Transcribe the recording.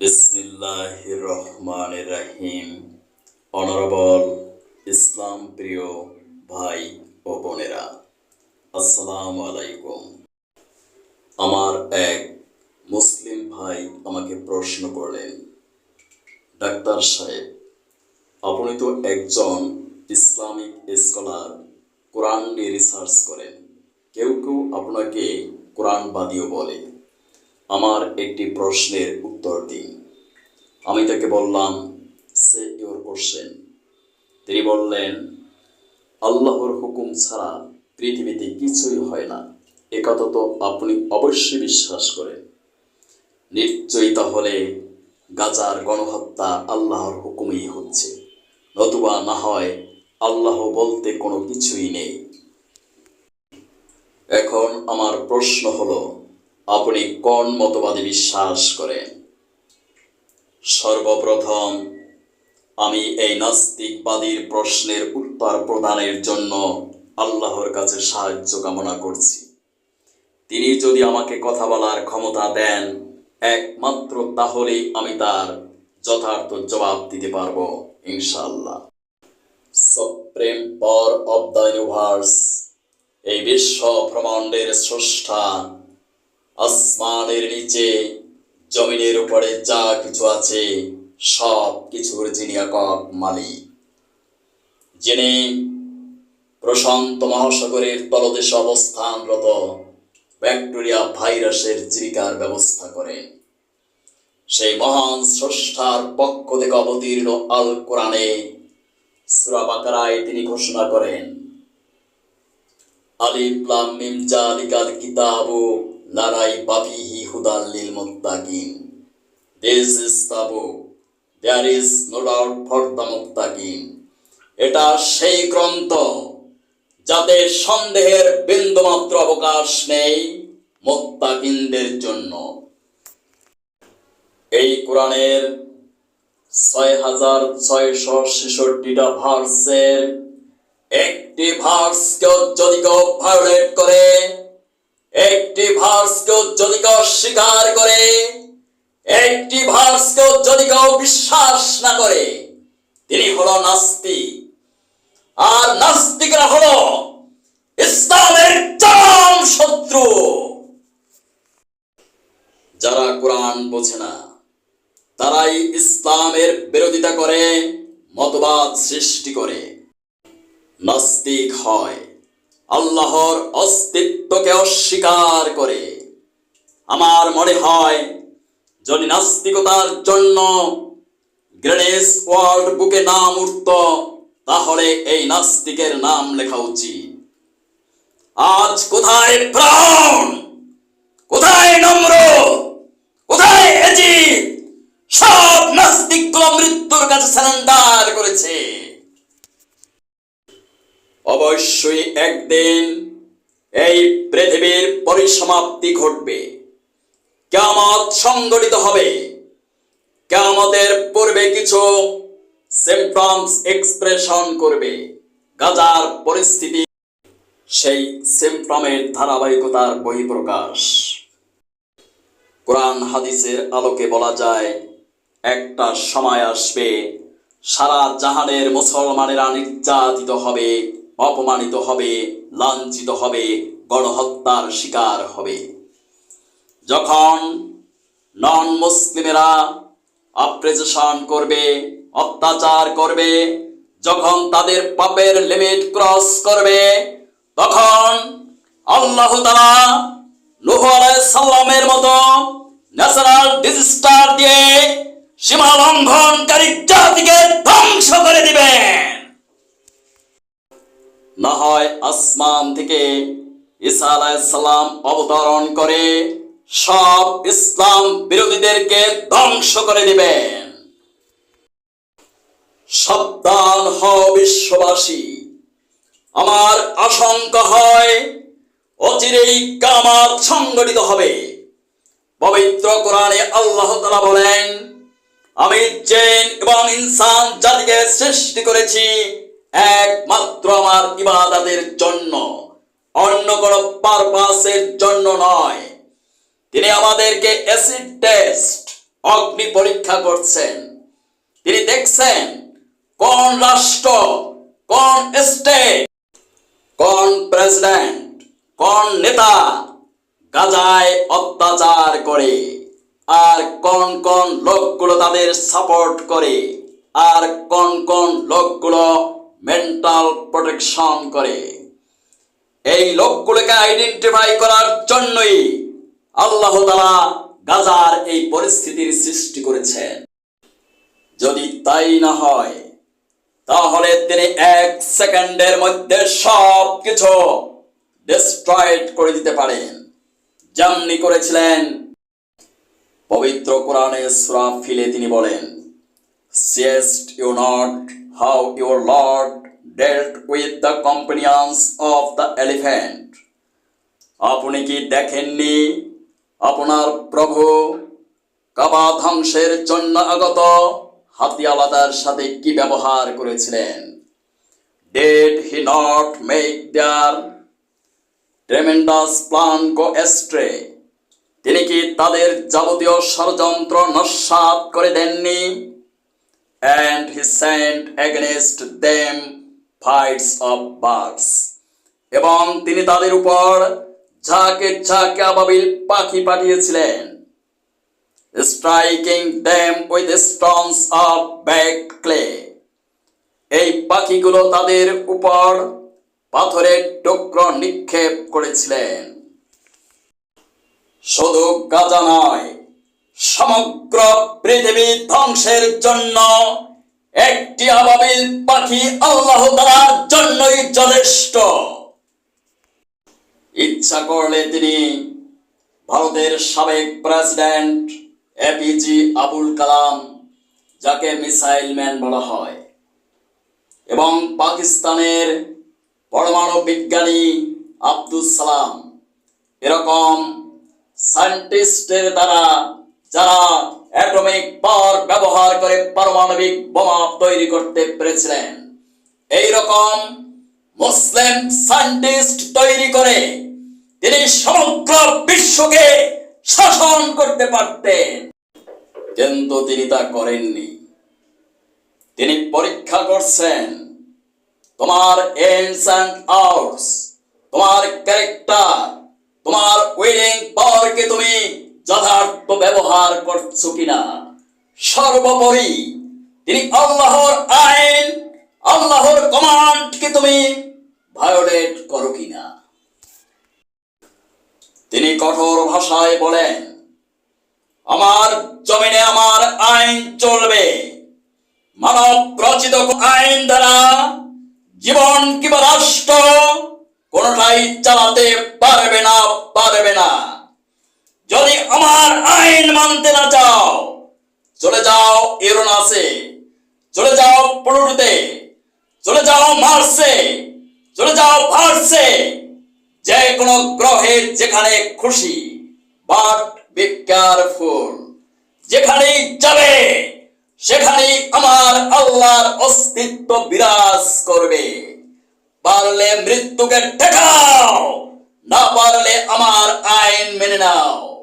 বিসমিল্লাহ রহমান রাহিম অনারবল ইসলাম প্রিয় ভাই ও বোনেরা, আসসালামু আলাইকুম। আমার এক মুসলিম ভাই আমাকে প্রশ্ন করলেন, ডাক্তার সাহেব, আপনি তো একজন ইসলামিক স্কলার, কোরআন নিয়ে রিসার্চ করেন। কেউ কেউ আপনাকে কোরআনবাদীও বলে। আমার একটি প্রশ্নের উত্তর দিন। আমি তাকে বললাম, সে ইউর কোশ্চেন। তিনি বললেন, আল্লাহর হুকুম ছাড়া পৃথিবীতে কিছুই হয় না। একথা তো আপনি অবশ্যই বিশ্বাস করেন। নিশ্চয়ই তাহলে গাজার গণহত্যা আল্লাহর হুকুমেই হচ্ছে। নতুবা না হয় আল্লাহ বলতে কোনো কিছুই নেই। এখন আমার প্রশ্ন হলো আপনি কোন মতবাদে বিশ্বাস করেন? সর্বপ্রথম, আমি এই নাস্তিকবাদীর প্রশ্নের উত্তর প্রদানের জন্য আল্লাহর কাছে সাহায্য কামনা করছি। তিনি যদি আমাকে কথা বলার ক্ষমতা দেন, একমাত্র তাহলেই আমি তার যথার্থ জবাব দিতে পারব, ইনশাআল্লাহ। Supreme power of the universe এই বিশ্ব ব্রহ্মাণ্ডের স্রষ্টা আসমানের নিচে, জমিনের উপরে যা কিছু আছে, সব কিছুর যিনি একক মালিক। যিনি প্রশান্ত মহাসাগরের তলদেশে অবস্থানরত ব্যাকটেরিয়া ভাইরাসের জীবিকার ব্যবস্থা করেন। সেই মহান স্রষ্টার পক্ষ থেকে অবতীর্ণ আল কোরআনে সূরা বাকারায় তিনি ঘোষণা করেন, আলিফ লাম মিম জালিকাল কিতাবু লারাই বাফিহি হুদাল লিল মুত্তাকিন। This is book there is no doubt for the মুত্তাকিন এটা সেই গ্রন্থ যাতে সন্দেহের বিন্দুমাত্র অবকাশ নেই মুত্তাকিনদের জন্য। এই কোরআনের ছয় হাজার ছয়শো ছেষট্টিটা ভার্সের একটি ভার্স কেউ যদি কেউ ভায়োলেট করে একটি ভার্স কেউ যদি কেউ স্বীকার করে, একটি ভার্স যদি কেউ বিশ্বাস না করে, তিনি হলো নাস্তিক। আর নাস্তিকরা হলো ইসলামের চরম শত্রু। যারা কোরআন বোঝে না, তারাই ইসলামের বিরোধিতা করে, মতবাদ সৃষ্টি করে। নাস্তিক হয়। আল্লাহর অস্তিত্বকে অস্বীকার করে। আমার মনে হয়, যদি নাস্তিকতার জন্য গ্রেনেস ওয়ার্ল্ড বুকে নাম উঠত, তাহলে এই নাস্তিকের নাম লেখা উচিত। আজ কোথায় প্রাণ কোথায় নম্র? কোথায় এজিদ সব নাস্তিকগুলো মৃত্যুর কাছে সারেন্ডার করেছে। অবশ্যই একদিন এই পৃথিবীর পরিসমাপ্তি ঘটবে। কেমত সংগঠিত হবে। কেমতের পূর্বে কিছু সিমটমস এক্সপ্রেশন করবে। গাজার পরিস্থিতি, সেই সিমটমের ধারাবাহিকতার বহিঃপ্রকাশ। কোরআন হাদিসের আলোকে বলা যায়, একটা সময় আসবে, সারা জাহানের মুসলমানেরা নির্যাতিত হবে। অপমানিত হবে, লাঞ্ছিত হবে, গণহত্যার শিকার হবে। যখন নন মুসলিমেরা অপ্রেজেশন করবে, অত্যাচার করবে, যখন তাদের পাপের লিমিট ক্রস করবে, তখন আল্লাহ তাআলা নূহ সালামের মতো ন্যাচারাল ডিজাস্টার দিয়ে সীমা লঙ্ঘনকারী জাতিকে ধ্বংস করে দিবেন। না হয় আসমান থেকে ঈসা অবতরণ করে সব ইসলাম বিরোধীদেরকে ধ্বংস করে দিবেন। সাবধান হও বিশ্ববাসী। আমার আশঙ্কা হয় অচিরেই কামাত সংগঠিত হবে। পবিত্র কোরআনে আল্লাহ তালা বলেন, আমি জেন এবং ইনসান জাতিকে সৃষ্টি করেছি একমাত্র আমার ইবাদতের জন্য। অন্য কোনো পারপাসের জন্য নয়। তিনি আমাদেরকে অ্যাসিড টেস্ট অগ্নি পরীক্ষা করছেন। তিনি দেখছেন কোন রাষ্ট্র, কোন স্টেট কোন প্রেসিডেন্ট কোন নেতা গাজায় অত্যাচার করে আর কোন কোন লোকগুলো তাদের সাপোর্ট করে আর কোন কোন লোকগুলো মেন্টাল প্রোটেকশন করে। এই লোকগুলোকে আইডেন্টিফাই করার জন্যই আল্লাহ তালা গাজার এই পরিস্থিতির সৃষ্টি করেছেন। যদি তাই না হয়, তাহলে তিনি এক সেকেন্ডের মধ্যে সব কিছু ডিস্ট্রয়েড করে দিতে পারেন। যেমনি করেছিলেন পবিত্র কোরআনে সুরা ফিলে তিনি বলেন seest you not how your Lord dealt with the companions of the elephant আপনি কি দেখেননি? আপনার প্রভু কাবা ধ্বংসের জন্য আগত হাতিয়ালাদার সাথে কি ব্যবহার করেছিলেন? Did he not make their tremendous plan go astray তিনি কি তাদের যাবতীয় ষড়যন্ত্র নস্বাত করে দেননি? And he sent against them fights of birds এবং তিনি তাদের উপর ঝাঁকে ঝাঁকে আবাবিল পাখি পাঠিয়েছিলেন striking them with stones of back clay এই পাখিগুলো তাদের উপর পাথরের টুকরো নিক্ষেপ করেছিলেন। শুধু গাজা নয় সমগ্র পৃথিবী ধ্বংসের জন্য একটি আবাবিল পাখি আল্লাহ তাআলার জন্যই যথেষ্ট। ইচ্ছা করলে তিনি ভারতের সাবেক প্রেসিডেন্ট এপিজি আবুল কালাম, যাকে মিসাইল ম্যান বলা হয়, এবং পাকিস্তানের পরমাণু বিজ্ঞানী আব্দুল সালাম। এরকম সায়েন্টিস্টের দ্বারা যারা অ্যাটমিক পাওয়ার ব্যবহার করে পারমাণবিক বোমা তৈরি করতে পেরেছিলেন। এই রকম মুসলিম সায়েন্টিস্ট তৈরি করে তিনি সমগ্র বিশ্বকে শাসন করতে পারতেন। কিন্তু তিনি তা করেননি। তিনি পরীক্ষা করছেন, তোমার এন্ডস অ্যান্ড আউটস তোমার ক্যারেক্টার তোমার উইলিং পাওয়ারকে তুমি যথার্থ ব্যবহার করছ কিনা? সর্বোপরি তিনি আল্লাহর আইন, আল্লাহর কমান্ডকে তুমি ভায়োলেট করো কিনা? তিনি কঠোর ভাষায় বলেন, আমার জমিনে আমার আইন চলবে। মানব রচিত আইন দ্বারা জীবন কিংবা রাষ্ট্র কোনটাই চালাতে পারবে না পারবে না। মানতে না চাও। চলে যাও ইউরোনাসে চলে যাও প্লুটোতে চলে যাও মার্সে। চলে যাও ভার্সে। যে কোনো গ্রহে যেখানে খুশি, বাট বি কেয়ারফুল। যেখানেই যাবে, সেখানেই আমার আল্লাহর অস্তিত্ব বিরাজ করবে। পারলে মৃত্যুকে ঠেকাও, না পারলে আমার আইন মেনে নাও।